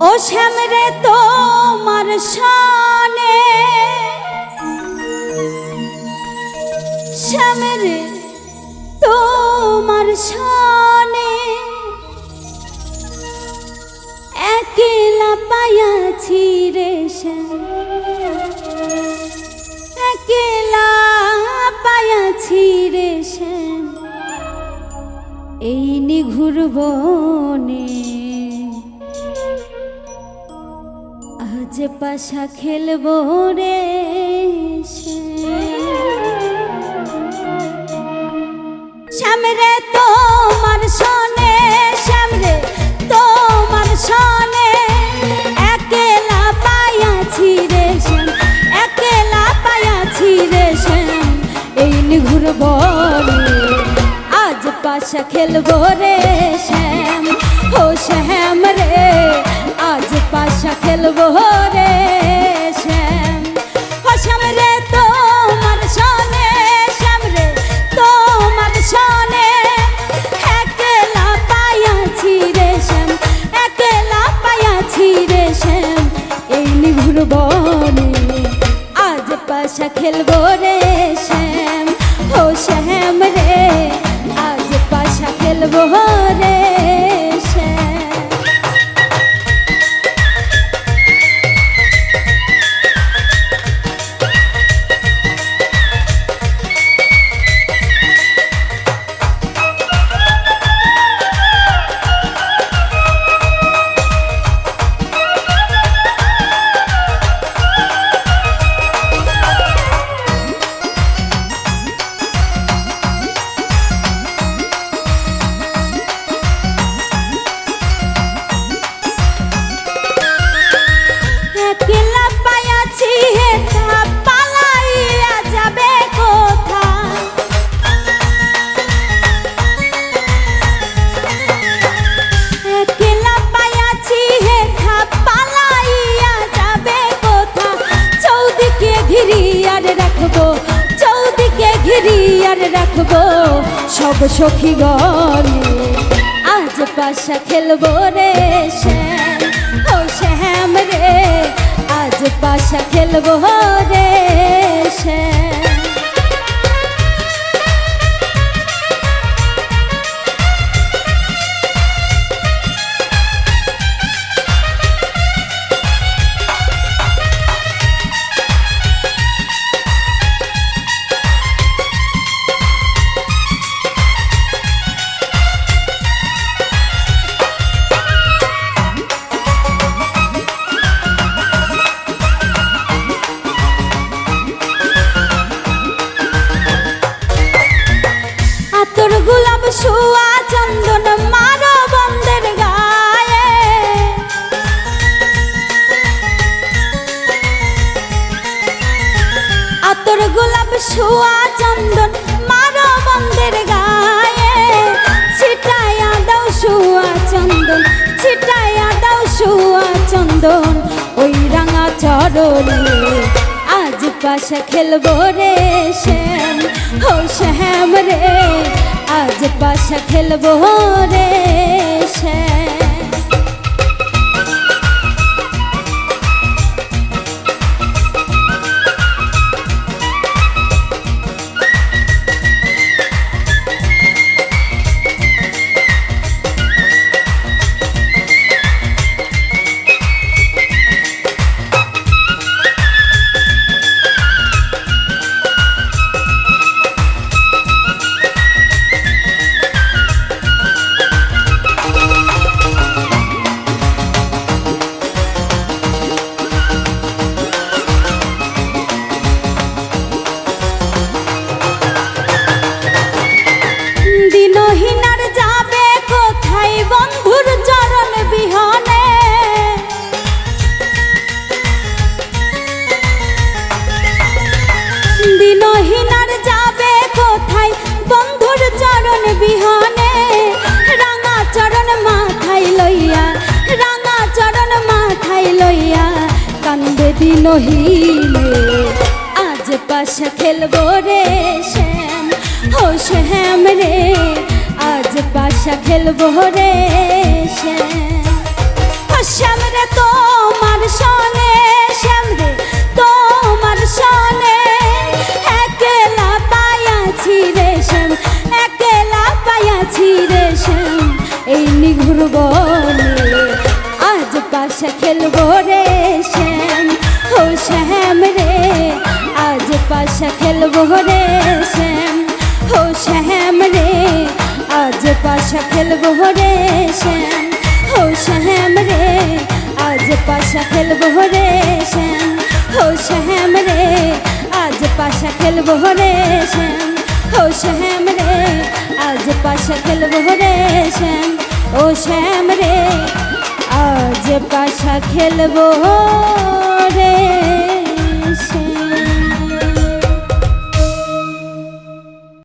ও শ্যামরে তোমার শানে। শ্যামরে তোমার শানে। একেলা পায়াছি রে শ্যাম। একেলা পায়াছি রে শ্যাম। এই নিঘুর বনে আজ পাশা খেলব রে শ্যামরে তোমার সনে, শ্যামরে তোমার সনে, একেলা পায়াছি রে শ্যাম, একেলা পায়াছি রে শ্যাম। এই নিঘুর বনে আজ পাশা খেলব রে শ্যাম। এই বনে আজ পাশা খেলব রে শ্যাম। ঘিরিয়ার রাখব, সব সখী গলে। আজ পাশা খেলব রে শ্যাম। ও শ্যাম রে, আজ পাশা খেলব। সোয়া চন্দন মারো বন্দের গায়ে। আতর গোলাপ সোয়া চন্দন মারো বন্দের গায়ে। ছিটায়া দাও সোয়া চন্দন ছিটায়া দাও সোয়া চন্দন, ওই রাঙা চরণে। পাশা খেলব রে শ্যাম ও শ্যাম রে। আজ পাশা খেলব রে শ্যাম। কান্দে দিনহীনে আজ পাশা খেলব রে শ্যাম। ও শ্যাম রে, আজ পাশা খেলব রে শ্যাম। ও শ্যাম রে, তোমার সনে শ্যাম রে, তোমার সনে একলা পায়াছি রে শ্যাম, একলা পায়াছি রে শ্যাম। এই নিঘুর বনে আজ পাশা খেলব রে পাশা খেলব রে শ্যাম। ও শ্যাম রে, আজ পাশা খেলব রে শ্যাম। ও শ্যাম রে, আজ পাশা খেলব রে শ্যাম। ও শ্যাম রে, আজ পাশা খেলব রে শ্যাম। ও শ্যাম রে, আজ পাশা খেলব রে শ্যাম। ও শ্যাম রে, আজ পাশা খেলব রে।